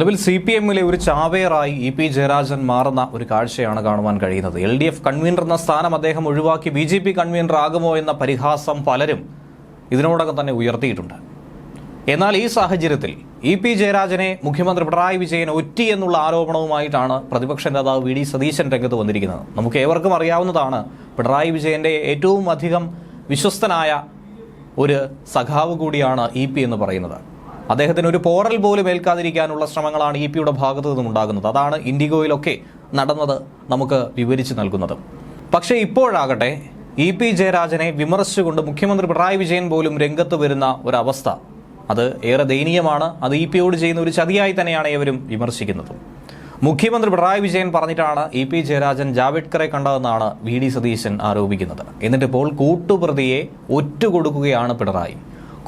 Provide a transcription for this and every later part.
നിലവിൽ C P എമ്മിലെ ഒരു ചാവേറായി ഇ പി ജയരാജൻ മാറുന്ന ഒരു കാഴ്ചയാണ് കാണുവാൻ കഴിയുന്നത്. എൽ ഡി എഫ് കൺവീനർ എന്ന സ്ഥാനം അദ്ദേഹം ഒഴിവാക്കി ബി ജെ പി കൺവീനർ ആകുമോ എന്ന പരിഹാസം പലരും ഇതിനോടകം തന്നെ ഉയർത്തിയിട്ടുണ്ട്. എന്നാൽ ഈ സാഹചര്യത്തിൽ ഇ പി ജയരാജനെ മുഖ്യമന്ത്രി പിണറായി വിജയൻ ഒറ്റി എന്നുള്ള ആരോപണവുമായിട്ടാണ് പ്രതിപക്ഷ നേതാവ് വി ഡി സതീശൻ രംഗത്ത് വന്നിരിക്കുന്നത്. നമുക്ക് ഏവർക്കും അറിയാവുന്നതാണ് പിണറായി വിജയന്റെ ഏറ്റവും അധികം വിശ്വസ്തനായ ഒരു സഖാവ് കൂടിയാണ് ഇ പി എന്ന് പറയുന്നത്. അദ്ദേഹത്തിന് ഒരു പോറൽ പോലും ഏൽക്കാതിരിക്കാനുള്ള ശ്രമങ്ങളാണ് ഇ പിയുടെ ഭാഗത്തു നിന്നും ഉണ്ടാകുന്നത്. അതാണ് ഇൻഡിഗോയിലൊക്കെ നടന്നത് നമുക്ക് വിവരിച്ചു നൽകുന്നത്. പക്ഷേ ഇപ്പോഴാകട്ടെ ഇ പി ജയരാജനെ വിമർശിച്ചുകൊണ്ട് മുഖ്യമന്ത്രി പിണറായി വിജയൻ പോലും രംഗത്ത് വരുന്ന ഒരവസ്ഥ. അത് ഏറെ ദയനീയമാണ്. അത് ഇ പിയോട് ചെയ്യുന്ന ഒരു ചതിയായി തന്നെയാണ് ഏവരും വിമർശിക്കുന്നത്. മുഖ്യമന്ത്രി പിണറായി വിജയൻ പറഞ്ഞിട്ടാണ് ഇ പി ജയരാജൻ ജാവേദ്കറെ കണ്ടതെന്നാണ് വി ഡി സതീശൻ ആരോപിക്കുന്നത്. എന്നിട്ടിപ്പോൾ കൂട്ടുപ്രതിയെ ഒറ്റുകൊടുക്കുകയാണ് പിണറായി.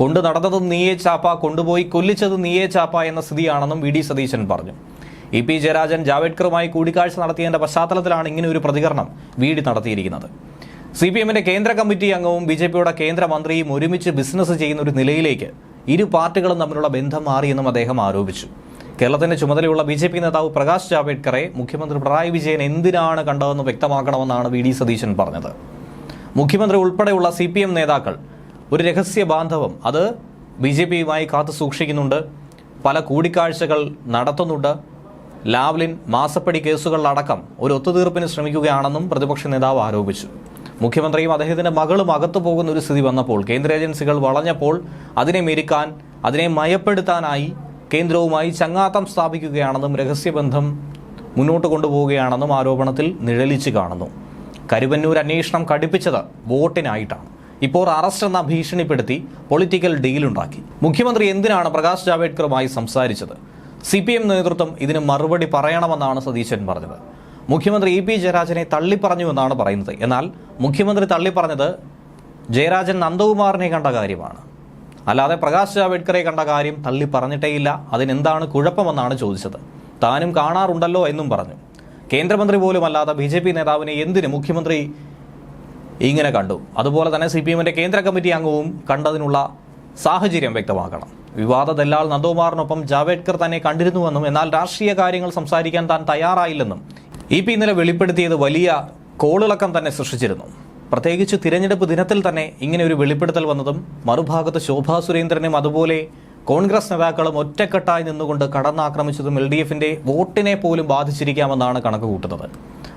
കൊണ്ടു നടന്നതും നീയേ ചാപ്പ കൊണ്ടുപോയി കൊല്ലിച്ചത് നീയെ ചാപ്പ എന്ന സ്ഥിതിയാണെന്നും വി ഡി സതീശൻ പറഞ്ഞു. ഇ പി ജയരാജൻ ജാവേദ്കറുമായി കൂടിക്കാഴ്ച നടത്തിയതിന്റെ പശ്ചാത്തലത്തിലാണ് ഇങ്ങനെ ഒരു പ്രതികരണം വി ഡി നടത്തിയിരിക്കുന്നത്. സി പി എമ്മിന്റെ കേന്ദ്ര കമ്മിറ്റി അംഗവും ബി ജെ പിയുടെ കേന്ദ്രമന്ത്രിയും ഒരുമിച്ച് ബിസിനസ് ചെയ്യുന്ന ഒരു നിലയിലേക്ക് ഇരു പാർട്ടികളും തമ്മിലുള്ള ബന്ധം മാറിയെന്നും അദ്ദേഹം ആരോപിച്ചു. കേരളത്തിന്റെ ചുമതലയുള്ള ബി ജെ പി നേതാവ് പ്രകാശ് ജാവേദ്കറെ മുഖ്യമന്ത്രി പിണറായി വിജയൻ എന്തിനാണ് കണ്ടതെന്ന് വ്യക്തമാക്കണമെന്നാണ് വി ഡി സതീശൻ പറഞ്ഞത്. മുഖ്യമന്ത്രി ഉൾപ്പെടെയുള്ള സി പി എം നേതാക്കൾ ഒരു രഹസ്യ ബാന്ധവം. അത് ബി ജെ പിയുമായി കാത്തു സൂക്ഷിക്കുന്നുണ്ട്. പല കൂടിക്കാഴ്ചകൾ നടത്തുന്നുണ്ട്. ലാവ്ലിൻ മാസപ്പടി കേസുകളിലടക്കം ഒരു ഒത്തുതീർപ്പിന് ശ്രമിക്കുകയാണെന്നും പ്രതിപക്ഷ നേതാവ് ആരോപിച്ചു. മുഖ്യമന്ത്രിയും അദ്ദേഹത്തിന്റെ മകളും അകത്തു പോകുന്ന ഒരു സ്ഥിതി വന്നപ്പോൾ കേന്ദ്ര ഏജൻസികൾ വളഞ്ഞപ്പോൾ അതിനെ മെരുക്കാൻ അതിനെ മയപ്പെടുത്താനായി കേന്ദ്രവുമായി ചങ്ങാത്തം സ്ഥാപിക്കുകയാണെന്നും രഹസ്യബന്ധം മുന്നോട്ട് കൊണ്ടുപോവുകയാണെന്നും ആരോപണത്തിൽ നിഴലിച്ചു കാണുന്നു. കരുവന്നൂർ അന്വേഷണം കടുപ്പിച്ചത് വോട്ടിനായിട്ടാണ്. ഇപ്പോൾ അറസ്റ്റ് എന്ന ഭീഷണിപ്പെടുത്തി പൊളിറ്റിക്കൽ ഡീലുണ്ടാക്കി മുഖ്യമന്ത്രി എന്തിനാണ് പ്രകാശ് ജാവേദ്കറുമായി സംസാരിച്ചത്? സി പി എം നേതൃത്വം ഇതിന് മറുപടി പറയണമെന്നാണ് സതീശൻ പറഞ്ഞത്. മുഖ്യമന്ത്രി ഇ പി ജയരാജനെ തള്ളിപ്പറഞ്ഞു എന്നാണ് പറയുന്നത്. എന്നാൽ മുഖ്യമന്ത്രി തള്ളിപ്പറഞ്ഞത് ജയരാജൻ നന്ദകുമാറിനെ കണ്ട കാര്യമാണ്. അല്ലാതെ പ്രകാശ് ജാവേദ്കറെ കണ്ട കാര്യം തള്ളി പറഞ്ഞിട്ടേയില്ല അതിനെന്താണ് കുഴപ്പമെന്നാണ് ചോദിച്ചത്. താനും കാണാറുണ്ടല്ലോ എന്നും പറഞ്ഞു. കേന്ദ്രമന്ത്രി പോലും അല്ലാതെ ബി ജെ പി നേതാവിനെ എന്തിന് മുഖ്യമന്ത്രി ഇങ്ങനെ കണ്ടു. അതുപോലെ തന്നെ സി പി എമ്മിന്റെ കേന്ദ്ര കമ്മിറ്റി അംഗവും കണ്ടതിനുള്ള സാഹചര്യം വ്യക്തമാക്കണം. വിവാദ ദല്ലാൾ നന്ദകുമാറിനൊപ്പം ജാവേദ്കർ തന്നെ കണ്ടിരുന്നുവെന്നും എന്നാൽ രാഷ്ട്രീയ കാര്യങ്ങൾ സംസാരിക്കാൻ താൻ തയ്യാറായില്ലെന്നും ഇ പി ഇന്നലെ വെളിപ്പെടുത്തിയത് വലിയ കോളിളക്കം തന്നെ സൃഷ്ടിച്ചിരുന്നു. പ്രത്യേകിച്ച് തിരഞ്ഞെടുപ്പ് ദിനത്തിൽ തന്നെ ഇങ്ങനെ ഒരു വെളിപ്പെടുത്തൽ വന്നതും മറുഭാഗത്ത് ശോഭാ സുരേന്ദ്രനും അതുപോലെ കോൺഗ്രസ് നേതാക്കളും ഒറ്റക്കെട്ടായി നിന്നുകൊണ്ട് കടന്നാക്രമിച്ചതും എൽ ഡി എഫിന്റെ വോട്ടിനെ പോലും ബാധിച്ചിരിക്കാമെന്നാണ് കണക്ക് കൂട്ടുന്നത്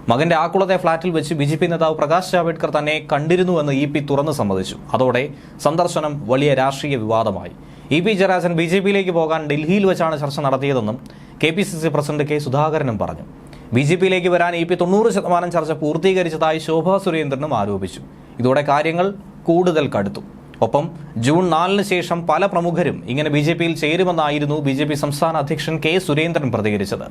മകന്റെ ആക്കുളത്തെ ഫ്ളാറ്റിൽ വെച്ച് ബി നേതാവ് പ്രകാശ് ജാവേദ്കർ തന്നെ കണ്ടിരുന്നുവെന്ന് ഇ പി തുറന്നു സമ്മതിച്ചു. അതോടെ സന്ദർശനം വലിയ രാഷ്ട്രീയ വിവാദമായി. E P Jayarajan B J പിയിലേക്ക് പോകാൻ ഡൽഹിയിൽ വെച്ചാണ് ചർച്ച നടത്തിയതെന്നും K P C C president K സുധാകരനും പറഞ്ഞു. ബി ജെ പിയിലേക്ക് വരാൻ ഇ പി തൊണ്ണൂറ് ശതമാനം ചർച്ച പൂർത്തീകരിച്ചതായി ശോഭാ സുരേന്ദ്രനും ആരോപിച്ചു. ഇതോടെ കാര്യങ്ങൾ കൂടുതൽ കടുത്തു. ഒപ്പം ജൂൺ നാലിന് ശേഷം പല പ്രമുഖരും ഇങ്ങനെ ബി ജെ പിയിൽ ചേരുമെന്നായിരുന്നു ബി ജെ പി സംസ്ഥാന അധ്യക്ഷൻ കെ സുരേന്ദ്രൻ പ്രതികരിച്ചത്.